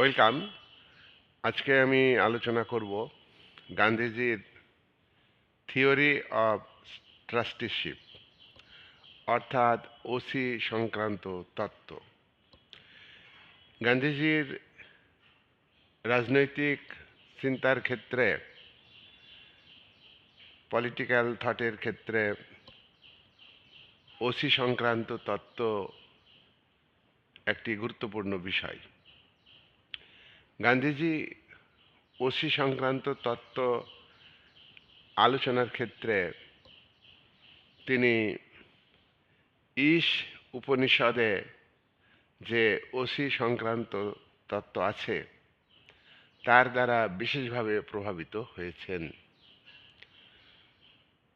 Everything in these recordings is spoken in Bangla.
ওয়েলকাম। আজকে আমি আলোচনা করব গান্ধীজির থিওরি অফ ট্রাস্টিশিপ, অর্থাৎ ওসি সংক্রান্ত তত্ত্ব। গান্ধীজির রাজনৈতিক চিন্তার ক্ষেত্রে পলিটিক্যাল থটের ক্ষেত্রে, ওসি সংক্রান্ত তত্ত্ব একটি গুরুত্বপূর্ণ বিষয়। গান্ধীজি ওসি সংক্রান্ত তত্ত্ব আলোচনার ক্ষেত্রে তিনি ঈশ উপনিষদে যে ওসি সংক্রান্ত তত্ত্ব আছে, তার দ্বারা বিশেষভাবে প্রভাবিত হয়েছেন।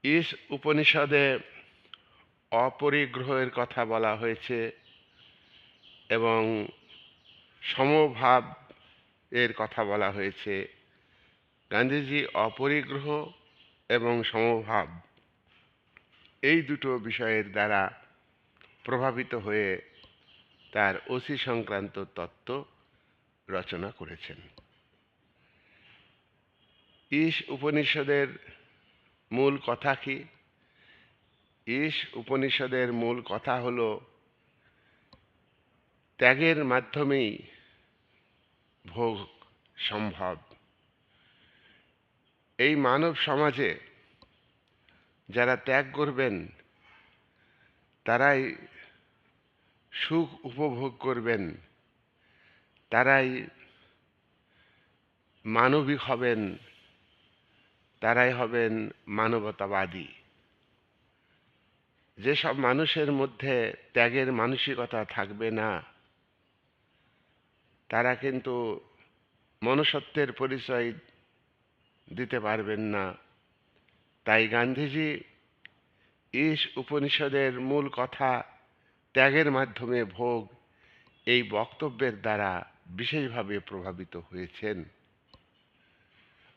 ঈশ উপনিষদে অপরিগ্রহের কথা বলা হয়েছে এবং সমভাব এর কথা বলা হয়েছে। গান্ধীজি অপরিগ্রহ এবং সমভাব এই দুটো বিষয়ের দ্বারা প্রভাবিত হয়ে তার ওসি সংক্রান্ত তত্ত্ব রচনা করেছেন। ঈশ উপনিষদের মূল কথা কি? ঈশ উপনিষদের মূল কথা হল, ত্যাগের মাধ্যমেই ভোগ সম্ভব। এই মানব সমাজে যারা ত্যাগ করবেন, তারাই সুখ উপভোগ করবেন, তারাই মানবিক হবেন, তারাই হবেন মানবতাবাদী। যেসব মানুষের মধ্যে ত্যাগের মানসিকতা থাকবে না তারা কিন্তু মনুষ্যত্বের পরিচয় দিতে পারবেন না। তাই গান্ধীজি ঈশ উপনিষদের মূল কথা ত্যাগের মাধ্যমে ভোগ এই বক্তব্যের দ্বারা বিশেষভাবে প্রভাবিত হয়েছেন।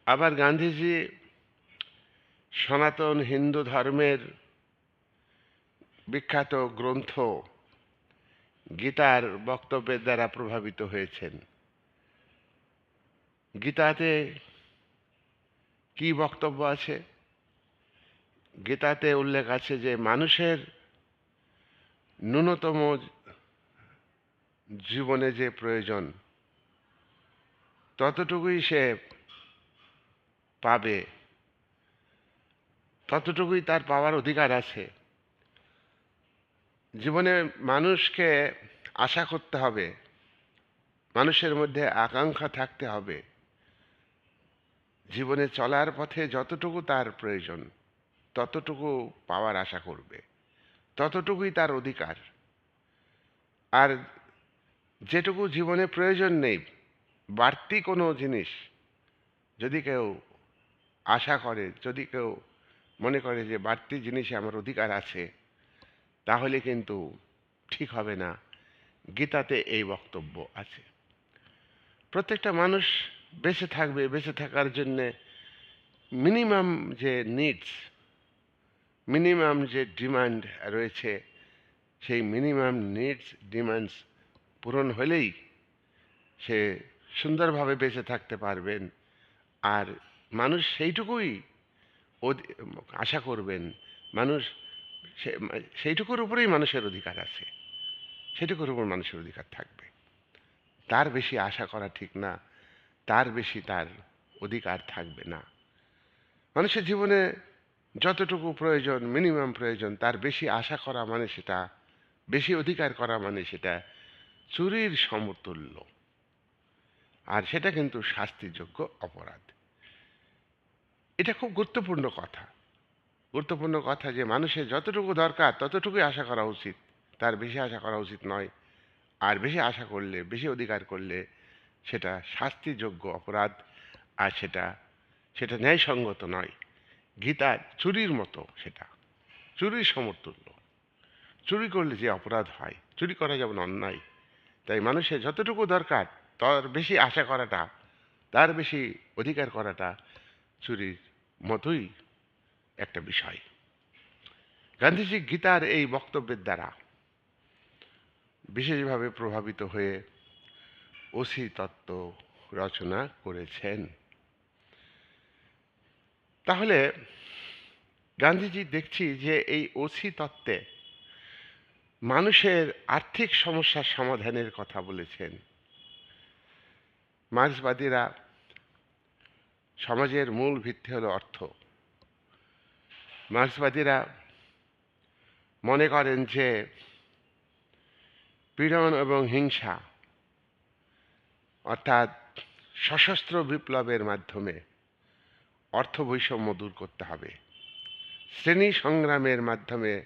আবার গান্ধীজি সনাতন হিন্দু ধর্মের বিখ্যাত গ্রন্থ গীতার বক্তব্যের দ্বারা প্রভাবিত হয়েছেন। গীতাতে কি বক্তব্য আছে? গীতাতে উল্লেখ আছে যে মানুষের ন্যূনতম জীবনে যে প্রয়োজন, ততটুকুই সে পাবে, ততটুকুই তার পাওয়ার অধিকার আছে। জীবনে মানুষকে আশা করতে হবে, মানুষের মধ্যে আকাঙ্ক্ষা থাকতে হবে। জীবনে চলার পথে যতটুকু তার প্রয়োজন, ততটুকু পাওয়ার আশা করবে, ততটুকুই তার অধিকার। আর যেটুকু জীবনে প্রয়োজন নেই, বাড়তি কোনো জিনিস যদি কেউ আশা করে, যদি কেউ মনে করে যে বাড়তি জিনিসে আমার অধিকার আছে তাহলে কিন্তু ঠিক হবে না। গীতাতে এই বক্তব্য আছে। প্রত্যেকটা মানুষ বেঁচে থাকবে, বেঁচে থাকার জন্যে মিনিমাম যে নিডস মিনিমাম যে ডিমান্ড রয়েছে, সেই মিনিমাম নিডস ডিমান্ডস পূরণ হলেই সে সুন্দরভাবে বেঁচে থাকতে পারবেন। আর মানুষ সেইটুকুই আশা করবেন। মানুষ সে- সেইটুকুর উপরেই মানুষের অধিকার আছে। সেটুকুর উপর মানুষের অধিকার থাকবে। তার বেশি আশা করা ঠিক না, তার বেশি তার অধিকার থাকবে না। মানুষের জীবনে যতটুকু প্রয়োজন মিনিমাম প্রয়োজন, তার বেশি আশা করা মানে সেটা, বেশি অধিকার করা মানে সেটা চুরির সমতুল্য। আর সেটা কিন্তু শাস্তিযোগ্য অপরাধ। এটা খুব গুরুত্বপূর্ণ কথা। গুরুত্বপূর্ণ কথা যে মানুষের যতটুকু দরকার, ততটুকুই আশা করা উচিত। তার বেশি আশা করা উচিত নয়। আর বেশি আশা করলে, বেশি অধিকার করলে সেটা শাস্তিযোগ্য অপরাধ, আর সেটা সেটা ন্যায়সঙ্গত নয়। গীতা চুরির মতো সেটা। চুরির সমতুল্য। চুরি করলে যে অপরাধ হয়, চুরি করা যেমন অন্যায়, তাই মানুষের যতটুকু দরকার, তার বেশি আশা করাটা, তার বেশি অধিকার করাটা চুরির মতোই একটা বিষয়। গান্ধীজি গীতার এই বক্তব্যের দ্বারা বিশেষভাবে প্রভাবিত হয়ে ওসি তত্ত্ব রচনা করেছেন। তাহলে গান্ধীজি দেখছি যে এই ওসি তত্ত্বে মানুষের আর্থিক সমস্যার সমাধানের কথা বলেছেন। মার্ক্সবাদীরা সমাজের মূল ভিত্তি হলো অর্থ। মার্ক্সবাদীরা মনে করেন যে পীড়ন এবং হিংসা, অর্থাৎ সশস্ত্র বিপ্লবের মাধ্যমে অর্থ বৈষম্য দূর করতে হবে। শ্রেণি সংগ্রামের মাধ্যমে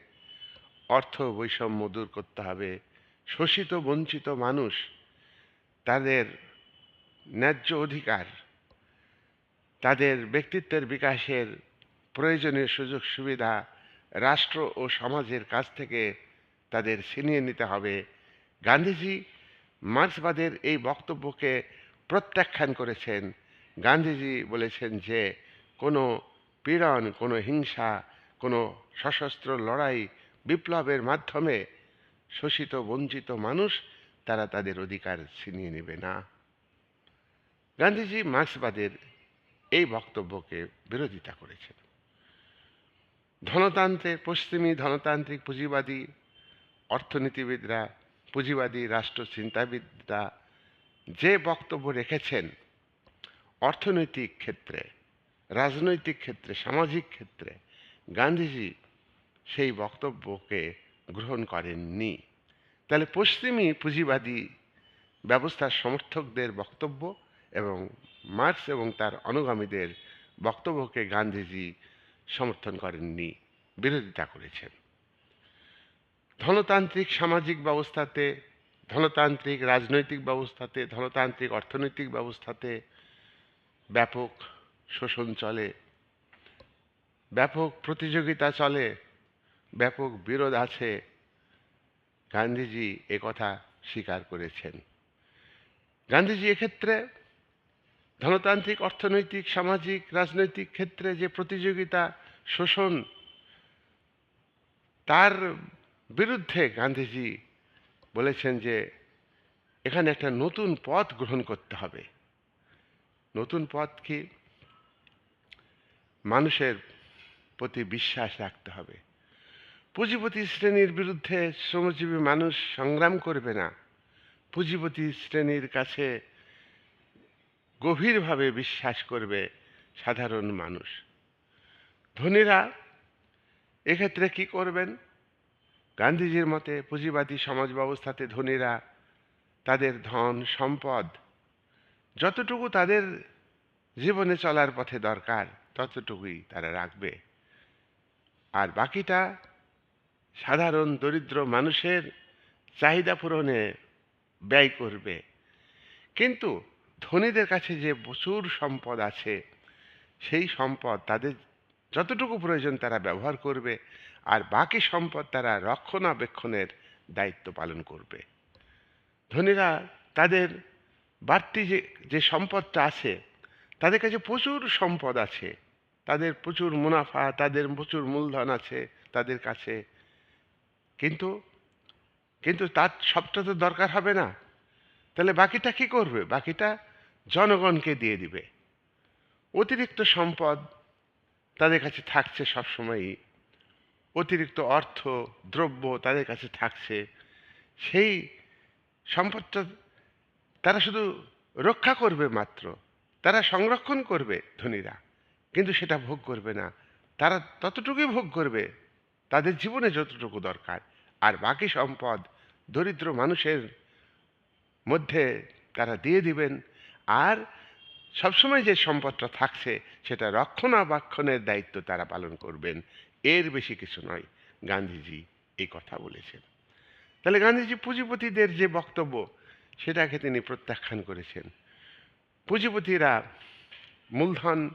অর্থ বৈষম্য দূর করতে হবে। শোষিত, বঞ্চিত মানুষ তাদের ন্যায্য অধিকার, তাদের ব্যক্তিত্বের বিকাশের প্রয়োজনীয় সুযোগ সুবিধা রাষ্ট্র ও সমাজের কাছ থেকে তাদের ছিনিয়ে নিতে হবে। গান্ধীজি মার্ক্সবাদের এই বক্তব্যকে প্রত্যাখ্যান করেছেন। গান্ধীজি বলেছেন যে, কোনো পীড়ন, কোনো হিংসা, কোনো সশস্ত্র লড়াই বিপ্লবের মাধ্যমে শোষিত, বঞ্চিত মানুষ তারা তাদের অধিকার ছিনিয়ে নেবে না। গান্ধীজি মার্ক্সবাদের এই বক্তব্যকে বিরোধিতা করেছেন। ধনতান্ত্রের পশ্চিমী ধনতান্ত্রিক পুঁজিবাদী অর্থনীতিবিদরা, পুঁজিবাদী রাষ্ট্র চিন্তাবিদরা যে বক্তব্য রেখেছেন অর্থনৈতিক ক্ষেত্রে, রাজনৈতিক ক্ষেত্রে, সামাজিক ক্ষেত্রে, গান্ধীজি সেই বক্তব্যকে গ্রহণ করেননি। তাহলে পশ্চিমী পুঁজিবাদী ব্যবস্থার সমর্থকদের বক্তব্য এবং মার্ক্স এবং তার অনুগামীদের বক্তব্যকে গান্ধীজি সমর্থন করেননি, বিরোধিতা করেছেন। ধনতান্ত্রিক সামাজিক ব্যবস্থাতে, ধনতান্ত্রিক রাজনৈতিক ব্যবস্থাতে, ধনতান্ত্রিক অর্থনৈতিক ব্যবস্থাতে ব্যাপক শোষণ চলে, ব্যাপক প্রতিযোগিতা চলে, ব্যাপক বিরোধ আছে। গান্ধীজি কথা স্বীকার করেছেন। গান্ধীজি এক্ষেত্রে ধনতান্ত্রিক, অর্থনৈতিক, সামাজিক, রাজনৈতিক ক্ষেত্রে যে প্রতিযোগিতা শোষণ, তার বিরুদ্ধে গান্ধীজি বলেছেন যে এখানে একটা নতুন পথ গ্রহণ করতে হবে। নতুন পথ কি? মানুষের প্রতি বিশ্বাস রাখতে হবে। পুঁজিপতি শ্রেণির বিরুদ্ধে শ্রমজীবী মানুষ সংগ্রাম করবে না। পুঁজিপতি শ্রেণির কাছে গভীরভাবে বিশ্বাস করবে সাধারণ মানুষ। ধনীরা এক্ষেত্রে কি করবেন? গান্ধীজির মতে পুঁজিবাদী সমাজ ব্যবস্থাতে ধনীরা তাদের ধন, সম্পদ যতটুকু তাদের জীবনে চলার পথে দরকার, ততটুকুই তারা রাখবে। আর বাকিটা সাধারণ দরিদ্র মানুষের চাহিদা পূরণে ব্যয় করবে। কিন্তু ধনীদের কাছে যে প্রচুর সম্পদ আছে, সেই সম্পদ তাদের যতটুকু প্রয়োজন তারা ব্যবহার করবে, আর বাকি সম্পদ তারা রক্ষণাবেক্ষণের দায়িত্ব পালন করবে। ধনীরা তাদের বাড়তি যে যে সম্পদটা আছে, তাদের কাছে প্রচুর সম্পদ আছে, তাদের প্রচুর মুনাফা, তাদের প্রচুর মূলধন আছে তাদের কাছে। কিন্তু কিন্তু তার সবটা তো দরকার হবে না। তাহলে বাকিটা কি করবে? বাকিটা জনগণকে দিয়ে দিবে। অতিরিক্ত সম্পদ তাদের কাছে থাকছে সবসময়ই। অতিরিক্ত অর্থ, দ্রব্য তাদের কাছে থাকছে। সেই সম্পদটা তারা শুধু রক্ষা করবে মাত্র। তারা সংরক্ষণ করবে ধনীরা। কিন্তু সেটা ভোগ করবে না। তারা ততটুকুই ভোগ করবে। তাদের জীবনে যতটুকু দরকার। আর বাকি সম্পদ দরিদ্র মানুষের মধ্যে তারা দিয়ে দিবেন। আর সবসময় যে সম্পদটা থাকছে, সেটা রক্ষণাবেক্ষণের দায়িত্ব তারা পালন করবেন। এর বেশি কিছু নয়। গান্ধীজি এই কথা বলেছেন। তাহলে গান্ধীজি পুঁজিপতিদের যে বক্তব্য, সেটাকে তিনি প্রত্যাখ্যান করেছেন। পুঁজিপতিরা মূলধন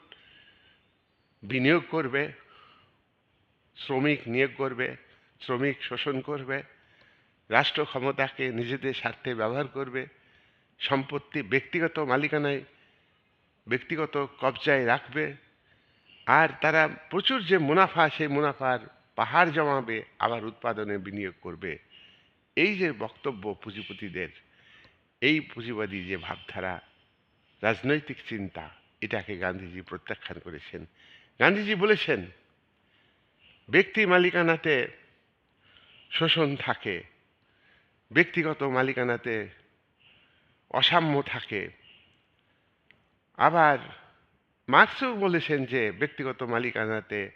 বিনিয়োগ করবে, শ্রমিক নিয়োগ করবে, শ্রমিক শোষণ করবে, রাষ্ট্র ক্ষমতাকে নিজেদের স্বার্থে ব্যবহার করবে, সম্পত্তি ব্যক্তিগত মালিকানায় ব্যক্তিগত কবজায় রাখবে। আর তারা প্রচুর যে মুনাফা, সেই মুনাফার পাহাড় জমাবে, আবার উৎপাদনে বিনিয়োগ করবে। এই যে বক্তব্য পুঁজিপতিদের, এই পুঁজিবাদী যে ভাবধারা, রাজনৈতিক চিন্তা, এটাকে গান্ধীজি প্রত্যাখ্যান করেছেন। গান্ধীজি বলেছেন, ব্যক্তি মালিকানাতে শোষণ থাকে, ব্যক্তিগত মালিকানাতে অসাম্য থাকে আবার মার্কসও বলেছেন যে ব্যক্তিগত মালিকানাতে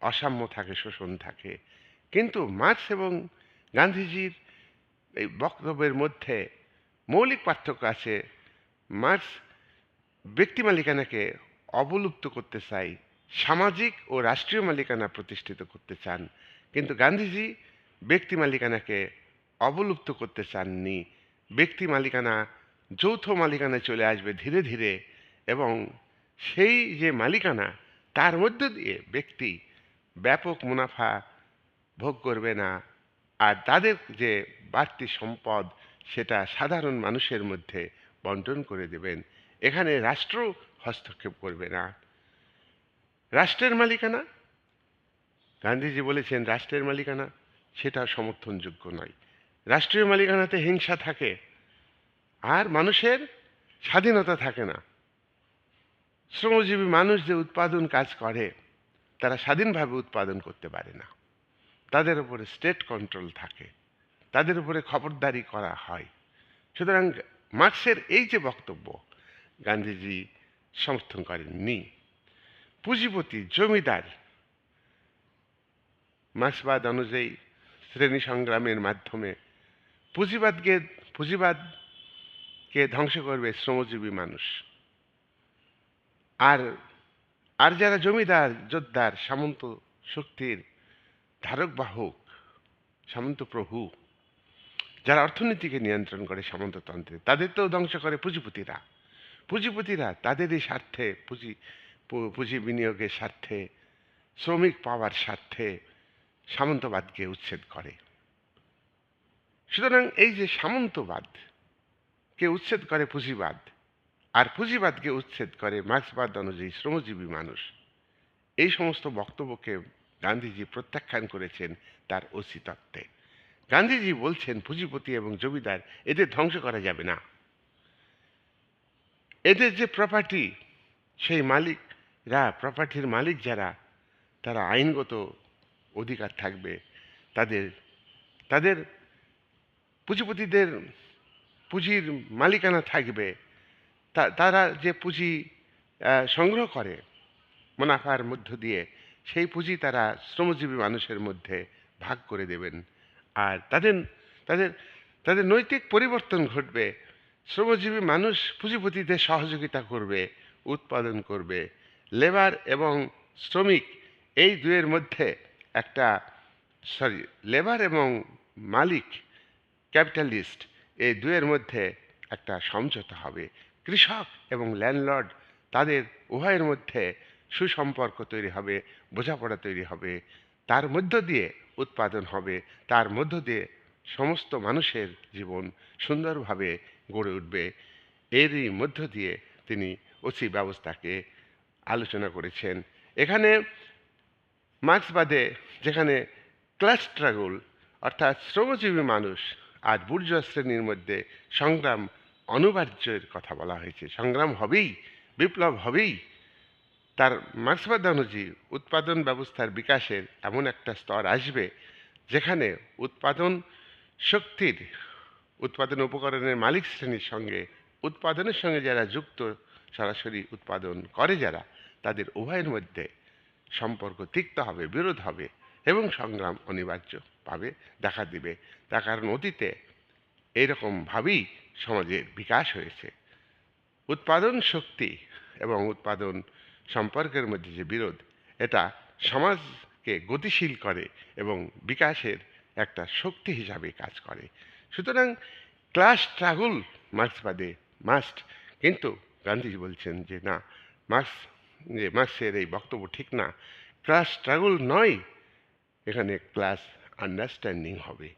অসাম্য থাকে, শোষণ থাকে। কিন্তু মার্কস এবং গান্ধীজির এই বক্তব্যের মধ্যে মৌলিক পার্থক্য আছে। মার্কস ব্যক্তি মালিকানাকে অবলুপ্ত করতে চাই সামাজিক ও রাষ্ট্রীয় মালিকানা প্রতিষ্ঠিত করতে চান। কিন্তু গান্ধীজি ব্যক্তি মালিকানাকে অবলুপ্ত করতে চাননি। ব্যক্তি মালিকানা, যৌথ মালিকানায় চলে আসবে ধীরে ধীরে এবং সেই যে মালিকানা, তার মধ্য দিয়ে ব্যক্তি ব্যাপক মুনাফা ভোগ করবে না। আর তাদের যে বাড়তি সম্পদ, সেটা সাধারণ মানুষের মধ্যে বন্টন করে দেবেন। এখানে রাষ্ট্র হস্তক্ষেপ করবে না। রাষ্ট্রের মালিকানা? গান্ধীজি বলেছেন, রাষ্ট্রের মালিকানা, সেটা সমর্থনযোগ্য নয়। রাষ্ট্রীয় মালিকানাতে হিংসা থাকে, আর মানুষের স্বাধীনতা থাকে না। শ্রমজীবী মানুষ যে উৎপাদন কাজ করে, তারা স্বাধীনভাবে উৎপাদন করতে পারে না। তাদের উপরে স্টেট কন্ট্রোল থাকে, তাদের উপরে খবরদারি করা হয়। সুতরাং মার্ক্সের এই যে বক্তব্য গান্ধীজি সমর্থন করেননি, পুঁজিপতি, জমিদার, মার্ক্সবাদ অনুযায়ী শ্রেণি সংগ্রামের মাধ্যমে পুঁজিবাদকে পুঁজিবাদকে ধ্বংস করবে শ্রমজীবী মানুষ। আর আর যারা জমিদার যোদ্ধার সামন্ত শক্তির ধারক বাহক সামন্ত প্রভু, যারা অর্থনীতিকে নিয়ন্ত্রণ করে সামন্ততন্ত্রে, তাদের তো ধ্বংস করে পুঁজিপতিরা। পুঁজিপতিরা তাদেরই স্বার্থে পুঁজি পুঁজি বিনিয়োগের স্বার্থে, শ্রমিক পাওয়ার স্বার্থে সামন্তবাদকে উচ্ছেদ করে। সুতরাং এই যে সামন্তবাদকে উচ্ছেদ করে পুঁজিবাদ আর পুঁজিবাদকে উচ্ছেদ করে মার্ক্সবাদ অনুযায়ী শ্রমজীবী মানুষ। এই সমস্ত বক্তব্যকে গান্ধীজি প্রত্যাখ্যান করেছেন তার ওসি তত্ত্বে। গান্ধীজি বলছেন, পুঁজিপতি এবং জমিদার এদের ধ্বংস করা যাবে না। এদের যে প্রপার্টি সেই মালিকরা প্রপার্টির মালিক যারা, তারা আইনগত অধিকার থাকবে। তাদের তাদের পুঁজিপতিদের পুঁজির মালিকানা থাকবে। তারা যে পুঁজি সংগ্রহ করে মুনাফার মধ্য দিয়ে, সেই পুঁজি তারা শ্রমজীবী মানুষের মধ্যে ভাগ করে দেবেন। আর তাদের তাদের তাদের নৈতিক পরিবর্তন ঘটবে। শ্রমজীবী মানুষ পুঁজিপতিদের সহযোগিতা করবে, উৎপাদন করবে। লেবার এবং শ্রমিক এই দুয়ের মধ্যে একটা, সরি, লেবার এবং মালিক, ক্যাপিটালিস্ট এই দুয়ের মধ্যে একটা সমঝোতা হবে। কৃষক এবং ল্যান্ডলর্ড তাদের উভয়ের মধ্যে সুসম্পর্ক তৈরি হবে, বোঝাপড়া তৈরি হবে। তার মধ্য দিয়ে উৎপাদন হবে, তার মধ্য দিয়ে সমস্ত মানুষের জীবন সুন্দরভাবে গড়ে উঠবে। এরই মধ্য দিয়ে তিনি ওসি ব্যবস্থাকে আলোচনা করেছেন। এখানে মার্ক্সবাদে যেখানে ক্লাস স্ট্রাগল অর্থাৎ শ্রমজীবী মানুষ আর বুর্জোয়া শ্রেণির মধ্যে সংগ্রাম অনিবার্যের কথা বলা হয়েছে। সংগ্রাম হবেই, বিপ্লব হবেই। তার মার্ক্সবাদ অনুযায়ী উৎপাদন ব্যবস্থার বিকাশের এমন একটা স্তর আসবে যেখানে উৎপাদন শক্তির, উৎপাদন উপকরণের মালিক শ্রেণির সঙ্গে, উৎপাদনের সঙ্গে যারা যুক্ত, সরাসরি উৎপাদন করে যারা, তাদের উভয়ের মধ্যে সম্পর্ক তিক্ত হবে, বিরোধ হবে এবং সংগ্রাম অনিবার্যভাবে দেখা দিবে। তার কারণ অতীতে এইরকমভাবেই সমাজের বিকাশ হয়েছে। উৎপাদন শক্তি এবং উৎপাদন সম্পর্কের মধ্যে যে বিরোধ, এটা সমাজকে গতিশীল করে এবং বিকাশের একটা শক্তি হিসাবে কাজ করে। সুতরাং ক্লাস স্ট্রাগল মার্ক্সবাদে মাস্ট কিন্তু গান্ধীজি বলছেন যে না, মার্ক্স, যে মার্ক্সের এই বক্তব্য ঠিক না। ক্লাস স্ট্রাগল নয়, এখানে ক্লাস আন্ডারস্ট্যান্ডিং হবে।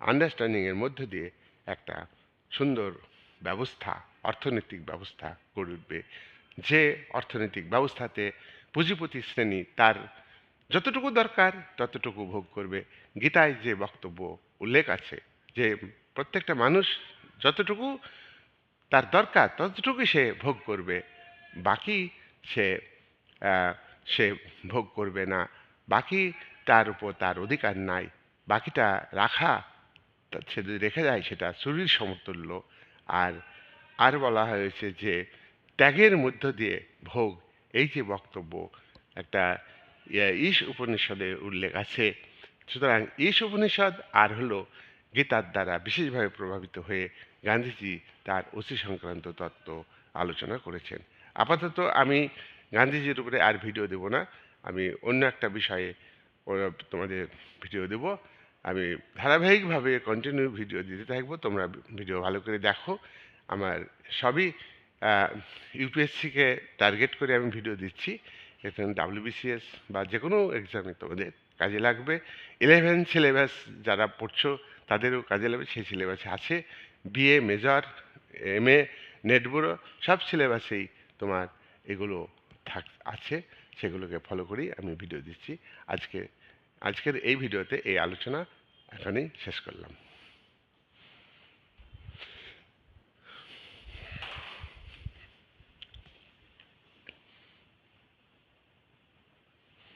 আন্ডারস্ট্যান্ডিংয়ের মধ্য দিয়ে একটা সুন্দর ব্যবস্থা, অর্থনৈতিক ব্যবস্থা গড়ে উঠবে। যে অর্থনৈতিক ব্যবস্থাতে পুঁজিপতি শ্রেণি তার যতটুকু দরকার ততটুকু ভোগ করবে। গীতায় যে বক্তব্য উল্লেখ আছে যে প্রত্যেকটা মানুষ যতটুকু তার দরকার ততটুকুই সে ভোগ করবে। বাকি সে সে ভোগ করবে না। বাকি তার উপর তার অধিকার নাই। বাকিটা রাখা সে রেখে যায় সেটা শরীর সমতুল্য। আর আর বলা হয়েছে যে ত্যাগের মধ্য দিয়ে ভোগ, এই যে বক্তব্য, একটা ঈশ উপনিষদে উল্লেখ আছে। সুতরাং ঈশ উপনিষদ আর হলো গীতার দ্বারা বিশেষভাবে প্রভাবিত হয়ে গান্ধীজি তার অতি সংক্রান্ত তত্ত্ব আলোচনা করেছেন। আপাতত আমি গান্ধীজির উপরে আর ভিডিও দেব না। আমি অন্য একটা বিষয়ে তোমাদের ভিডিও দেব। আমি ধারাবাহিকভাবে কন্টিনিউ ভিডিও দিতে থাকব। তোমরা ভিডিও ভালো করে দেখো। আমার সবই ইউপিএসসিকে টার্গেট করে আমি ভিডিও দিচ্ছি। এখানে ডাব্লিউবিসিএস বা যে কোনো এক্সামে তোমাদের কাজে লাগবে। ইলেভেন সিলেবাস যারা পড়ছো, তাদেরও কাজে লাগবে। সেই সিলেবাসে আছে বিএ মেজর এম এ নেটবুড়ো সব সিলেবাসেই তোমার এগুলো থাক, আছে। সেগুলোকে ফলো করেই আমি ভিডিও দিচ্ছি। আজকে আজকের এই ভিডিওতে এই আলোচনা এখানেই শেষ করলাম।